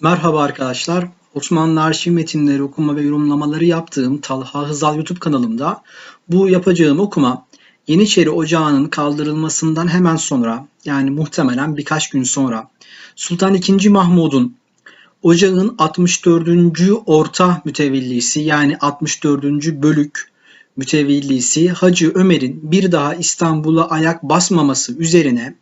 Merhaba arkadaşlar. Osmanlı arşiv metinleri okuma ve yorumlamaları yaptığım Talha Hızal YouTube kanalımda bu yapacağım okuma Yeniçeri Ocağı'nın kaldırılmasından hemen sonra yani muhtemelen birkaç gün sonra Sultan II. Mahmud'un Ocağın 64. orta mütevellisi yani 64. bölük mütevellisi Hacı Ömer'in bir daha İstanbul'a ayak basmaması üzerine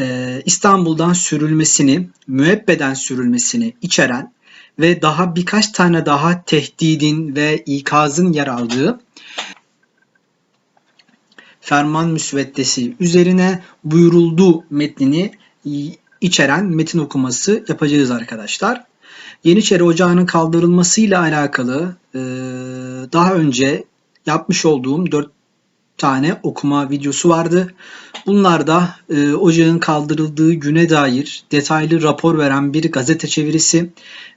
e, İstanbul'dan sürülmesini, müebbeden sürülmesini içeren ve daha birkaç tane daha tehdidin ve ikazın yer aldığı ferman müsveddesi üzerine buyuruldu metnini içeren metin okuması yapacağız arkadaşlar. Yeniçeri Ocağı'nın kaldırılmasıyla alakalı e, daha önce yapmış olduğum 4 tane okuma videosu vardı. Bunlarda e, ocağın kaldırıldığı güne dair detaylı rapor veren bir gazete çevirisi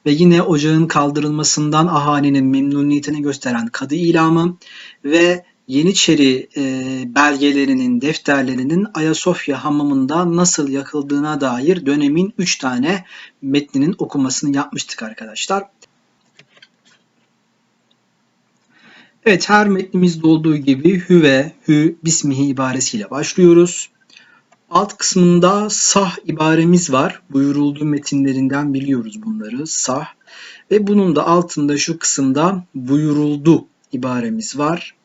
ve yine ocağın kaldırılmasından ahalinin memnuniyetini gösteren kadı ilamı ve Yeniçeri e, belgelerinin, defterlerinin Ayasofya hamamında nasıl yakıldığına dair dönemin 3 tane metninin okumasını yapmıştık arkadaşlar. Evet her metnimizde olduğu gibi hü ve hü bismihi ibaresiyle başlıyoruz. Alt kısmında sah ibaremiz var. Buyurulduğu metinlerinden biliyoruz bunları. Sah. Ve bunun da altında şu kısımda buyuruldu ibaremiz var.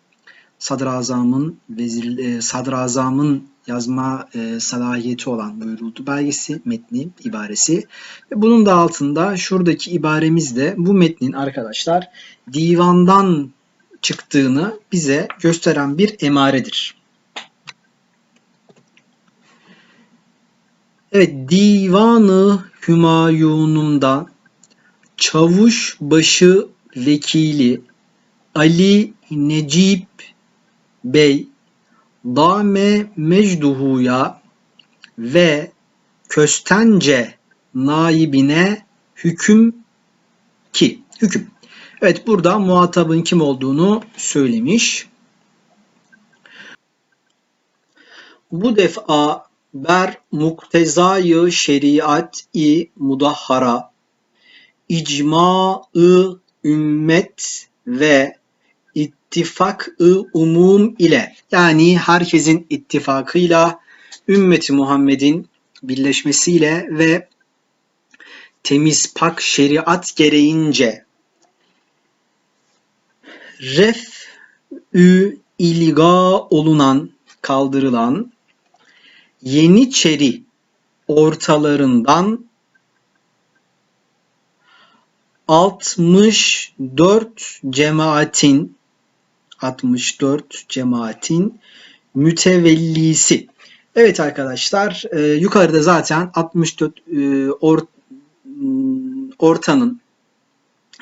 Sadrazamın vezir e, sadrazamın yazma e, salahiyeti olan buyuruldu belgesi, metni, ibaresi. Ve bunun da altında şuradaki ibaremiz de bu metnin arkadaşlar divandan çıktığını bize gösteren bir emaredir. Evet, Divanı Hümayunum'da Çavuş Başı Vekili Ali Necip Bey Dame Mecduhu'ya ve Köstence naibine hüküm ki hüküm Evet burada muhatabın kim olduğunu söylemiş. Bu defa ber muktezayı şeriat-i mudahhara icma-ı ümmet ve ittifak-ı umum ile yani herkesin ittifakıyla ümmeti Muhammed'in birleşmesiyle ve temiz pak şeriat gereğince ref ü ilga olunan kaldırılan Yeniçeri ortalarından 64 cemaatin 64 cemaatin mütevellisi. Evet arkadaşlar e, yukarıda zaten 64 e, or, ortanın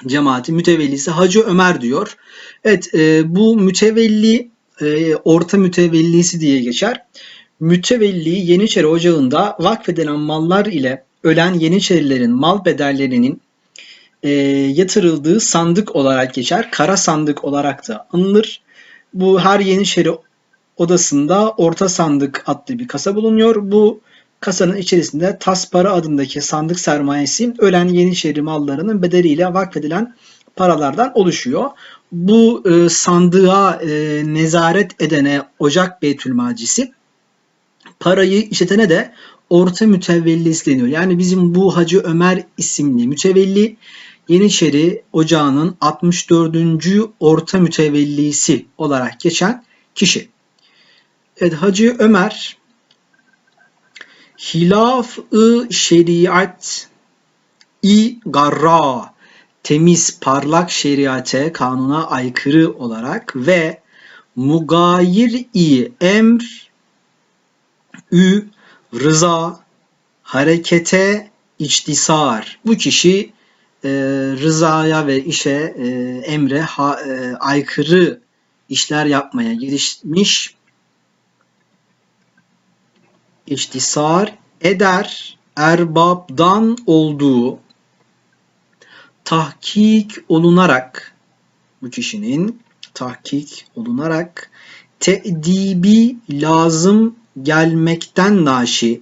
cemaati mütevellisi Hacı Ömer diyor. Evet e, bu mütevelli e, orta mütevellisi diye geçer. Mütevelli Yeniçeri Ocağı'nda vakfedilen mallar ile ölen Yeniçerilerin mal bedellerinin e, yatırıldığı sandık olarak geçer. Kara sandık olarak da anılır. Bu her Yeniçeri odasında orta sandık adlı bir kasa bulunuyor. Bu Kasanın içerisinde Taspara adındaki sandık sermayesi ölen Yeniçeri mallarının bedeliyle vakfedilen paralardan oluşuyor. Bu e, sandığa e, nezaret edene Ocak Beytülmacisi parayı işletene de orta mütevellisi deniyor. Yani bizim bu Hacı Ömer isimli mütevelli Yeniçeri Ocağı'nın 64. orta mütevellisi olarak geçen kişi. Evet Hacı Ömer hilaf-ı şeriat i garra temiz parlak şeriate kanuna aykırı olarak ve mugayir i emr ü rıza harekete içtisar. Bu kişi e, rızaya ve işe e, emre ha, e, aykırı işler yapmaya girişmiş ihtisar eder erbabdan olduğu tahkik olunarak bu kişinin tahkik olunarak te'dibi lazım gelmekten naşi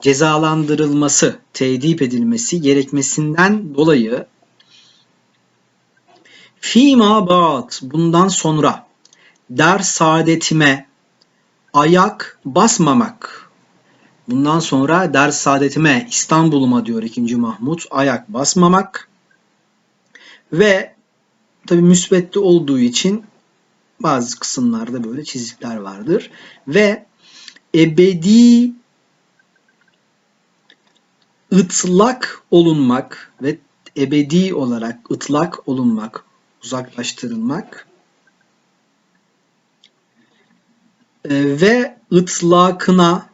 cezalandırılması, tedip edilmesi gerekmesinden dolayı fîmâ ba'd bundan sonra der saadetime ayak basmamak. Bundan sonra der saadetime İstanbul'uma diyor 2. Mahmut ayak basmamak ve tabi müsbette olduğu için bazı kısımlarda böyle çizikler vardır ve ebedi ıtlak olunmak ve ebedi olarak ıtlak olunmak, uzaklaştırılmak e, ve ıtlakına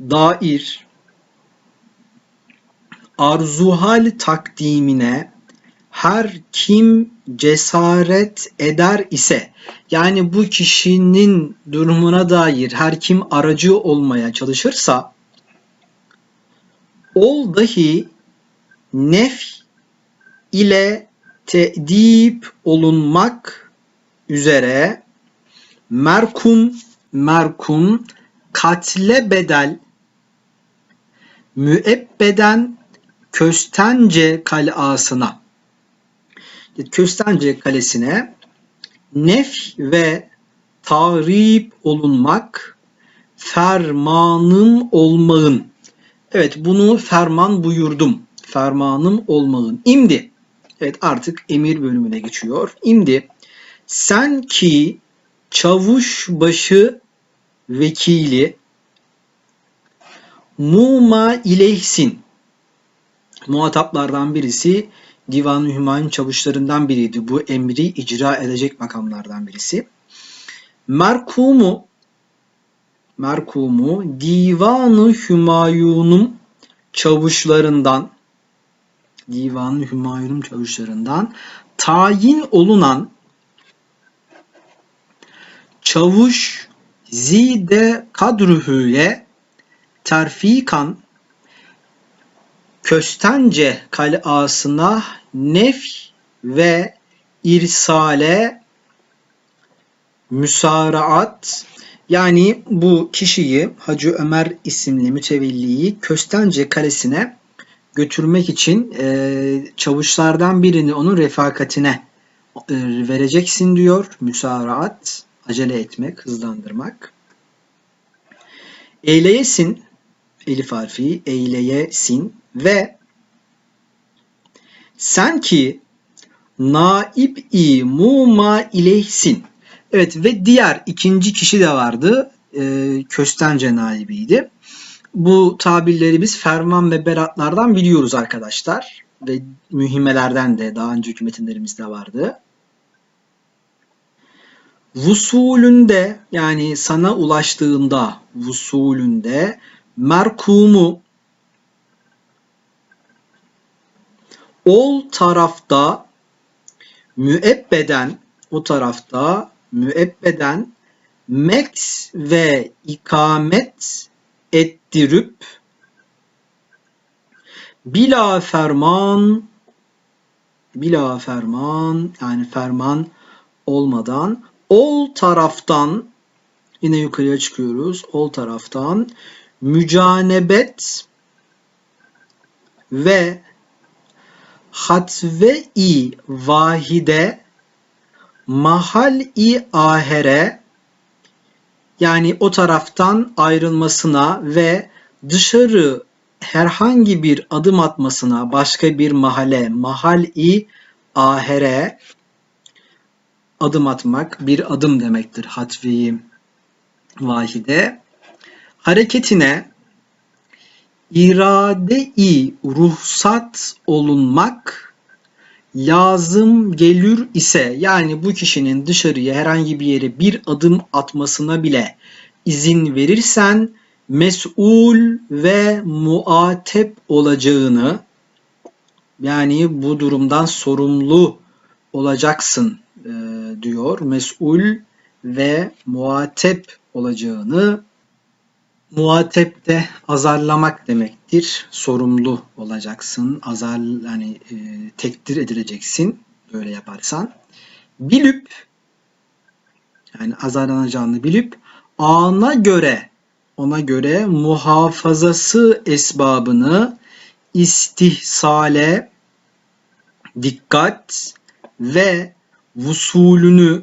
dair arzuhal takdimine her kim cesaret eder ise yani bu kişinin durumuna dair her kim aracı olmaya çalışırsa ol dahi nef ile tedip olunmak üzere merkum merkum katle bedel müebbeden Köstence kalasına Köstence kalesine nef ve tahrip olunmak fermanım olmağın Evet bunu ferman buyurdum. Fermanım olmağın. İmdi. Evet artık emir bölümüne geçiyor. İmdi. Sen ki çavuşbaşı vekili muma ileyhsin. Muhataplardan birisi Divan-ı Hümayun çavuşlarından biriydi. Bu emri icra edecek makamlardan birisi. Merkumu merkumu Divan-ı Hümayun'un çavuşlarından Divan-ı Hümayun'un çavuşlarından tayin olunan çavuş zide kadruhüye terfikan Köstence kalasına nef ve irsale müsaraat yani bu kişiyi Hacı Ömer isimli mütevelliyi Köstence kalesine götürmek için e, çavuşlardan birini onun refakatine e, vereceksin diyor. Müsaraat, acele etmek, hızlandırmak. Eyleyesin, elif harfi, eyleyesin ve sen ki naib-i muma ileyhsin. Evet ve diğer ikinci kişi de vardı. E, Köstence naibiydi. Bu tabirleri biz ferman ve beratlardan biliyoruz arkadaşlar. Ve mühimmelerden de daha önceki metinlerimizde vardı. Vusulünde yani sana ulaştığında vusulünde merkumu ol tarafta müebbeden o tarafta müebbeden meks ve ikamet ettirüp bila ferman bila ferman yani ferman olmadan ol taraftan yine yukarıya çıkıyoruz. Ol taraftan mücanebet ve hatve-i vahide mahal-i ahere yani o taraftan ayrılmasına ve dışarı herhangi bir adım atmasına başka bir mahalle, mahal-i ahere adım atmak bir adım demektir hatvi vahide. Hareketine irade-i ruhsat olunmak lazım gelir ise yani bu kişinin dışarıya herhangi bir yere bir adım atmasına bile izin verirsen mesul ve muatep olacağını yani bu durumdan sorumlu olacaksın e, diyor. Mesul ve muatep olacağını muatep de azarlamak demektir. Sorumlu olacaksın. Azar yani e, tekdir edileceksin böyle yaparsan. Bilüp yani azarlanacağını bilip ana göre ona göre muhafazası esbabını istihsale dikkat ve vusulünü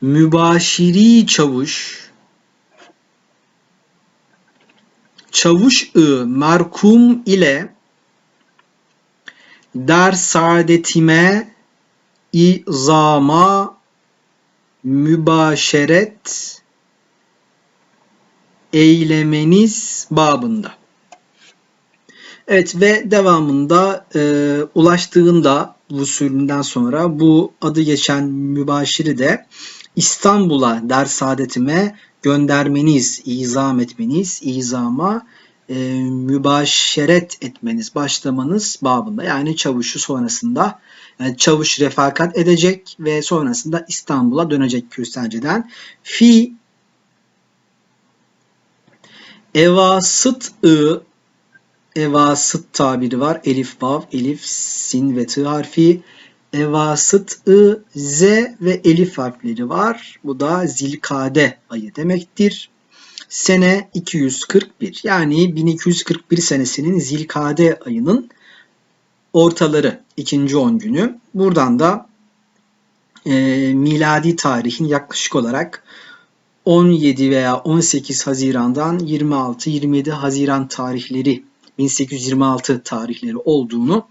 mübaşiri çavuş çavuş-ı merkum ile der saadetime izama mübaşeret eylemeniz babında. Evet ve devamında e, ulaştığında usulünden sonra bu adı geçen mübaşiri de İstanbul'a der saadetime göndermeniz, izam etmeniz, izama e, mübaşeret etmeniz, başlamanız babında. Yani çavuşu sonrasında yani çavuş refakat edecek ve sonrasında İstanbul'a dönecek Kürsenci'den. Fi evasıt-ı evasıt tabiri var. Elif, vav, elif, sin ve tı harfi. Evasıt, ı, z ve elif harfleri var. Bu da zilkade ayı demektir. Sene 241 yani 1241 senesinin zilkade ayının ortaları ikinci 10 günü. Buradan da e, miladi tarihin yaklaşık olarak 17 veya 18 Haziran'dan 26-27 Haziran tarihleri 1826 tarihleri olduğunu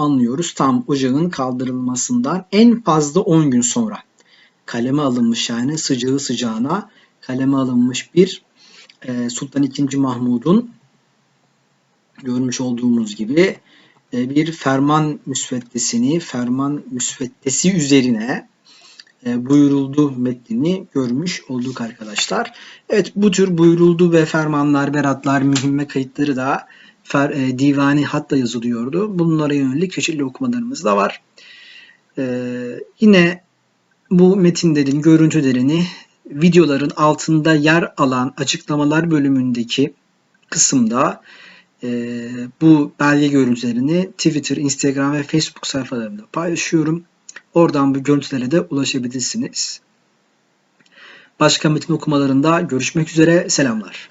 anlıyoruz. Tam ocağın kaldırılmasından en fazla 10 gün sonra kaleme alınmış yani sıcağı sıcağına kaleme alınmış bir e, Sultan II. Mahmud'un görmüş olduğumuz gibi e, bir ferman müsveddesini, ferman müsveddesi üzerine e, buyuruldu metnini görmüş olduk arkadaşlar. Evet bu tür buyuruldu ve fermanlar, beratlar, mühimme kayıtları da fer, e, divani hatta yazılıyordu. Bunlara yönelik çeşitli okumalarımız da var. E, yine bu metinlerin görüntülerini videoların altında yer alan açıklamalar bölümündeki kısımda e, bu belge görüntülerini Twitter, Instagram ve Facebook sayfalarımda paylaşıyorum. Oradan bu görüntülere de ulaşabilirsiniz. Başka metin okumalarında görüşmek üzere. Selamlar.